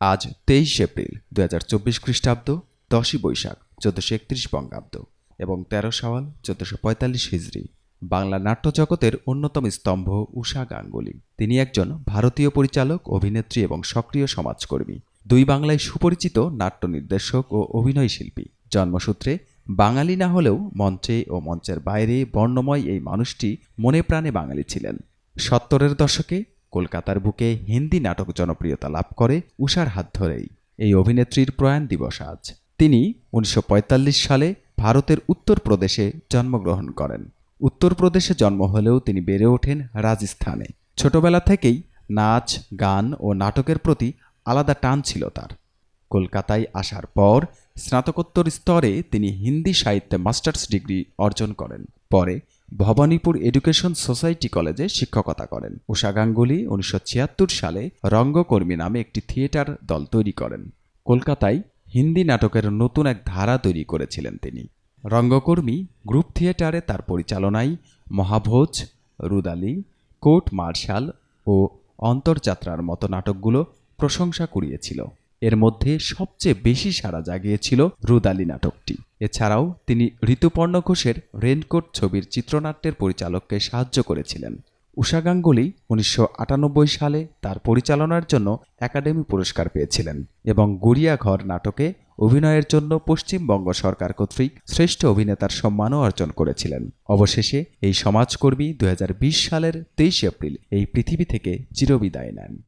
আজ তেইশ এপ্রিল দু হাজার চব্বিশ খ্রিস্টাব্দ, দশই বৈশাখ, চোদ্দশো একত্রিশ বঙ্গাব্দ এবং তেরো সাওয়াল চোদ্দশো পঁয়তাল্লিশ হিজড়ি। বাংলা নাট্যজগতের অন্যতম স্তম্ভ উষা গাঙ্গুলি। তিনি একজন ভারতীয় পরিচালক, অভিনেত্রী এবং সক্রিয় সমাজকর্মী। দুই বাংলায় সুপরিচিত নাট্য নির্দেশক ও অভিনয় শিল্পী। জন্মসূত্রে বাঙালি না হলেও মঞ্চে ও মঞ্চের বাইরে বর্ণময় এই মানুষটি মনে প্রাণে বাঙালি ছিলেন। সত্তরের দশকে কলকাতার বুকে হিন্দি নাটক জনপ্রিয়তা লাভ করে উষার হাত ধরেই। এই অভিনেত্রীর প্রয়াণ দিবস আজ। তিনি উনিশশো পঁয়তাল্লিশ সালে ভারতের উত্তরপ্রদেশে জন্মগ্রহণ করেন। উত্তরপ্রদেশে জন্ম হলেও তিনি বেড়ে ওঠেন রাজস্থানে। ছোটবেলা থেকেই নাচ, গান ও নাটকের প্রতি আলাদা টান ছিল তার। কলকাতায় আসার পর স্নাতকোত্তর স্তরে তিনি হিন্দি সাহিত্যে মাস্টার্স ডিগ্রি অর্জন করেন। পরে ভবানীপুর এডুকেশন সোসাইটি কলেজে শিক্ষকতা করেন। উষা গাঙ্গুলি উনিশশো ছিয়াত্তর সালে রঙ্গকর্মী নামে একটি থিয়েটার দল তৈরি করেন। কলকাতায় হিন্দি নাটকের নতুন এক ধারা তৈরি করেছিলেন তিনি। রঙ্গকর্মী গ্রুপ থিয়েটারে তার পরিচালনায় মহাভোজ, রুদালি, কোর্ট মার্শাল ও অন্তর্যাত্রার মতো নাটকগুলো প্রশংসা কুড়িয়েছিল। এর মধ্যে সবচেয়ে বেশি সাড়া জাগিয়েছিল রুদালি নাটকটি। এছাড়াও তিনি ঋতুপর্ণ ঘোষের রেনকোট ছবির চিত্রনাট্যের পরিচালককে সাহায্য করেছিলেন। উষা গাঙ্গুলি উনিশশো আটানব্বই সালে তার পরিচালনার জন্য একাডেমি পুরস্কার পেয়েছিলেন এবং গুড়িয়াঘর নাটকে অভিনয়ের জন্য পশ্চিমবঙ্গ সরকার কর্তৃক শ্রেষ্ঠ অভিনেতার সম্মানও অর্জন করেছিলেন। অবশেষে এই সমাজকর্মী দু হাজার বিশ সালের তেইশ এপ্রিল এই পৃথিবী থেকে চিরবিদায় নেন।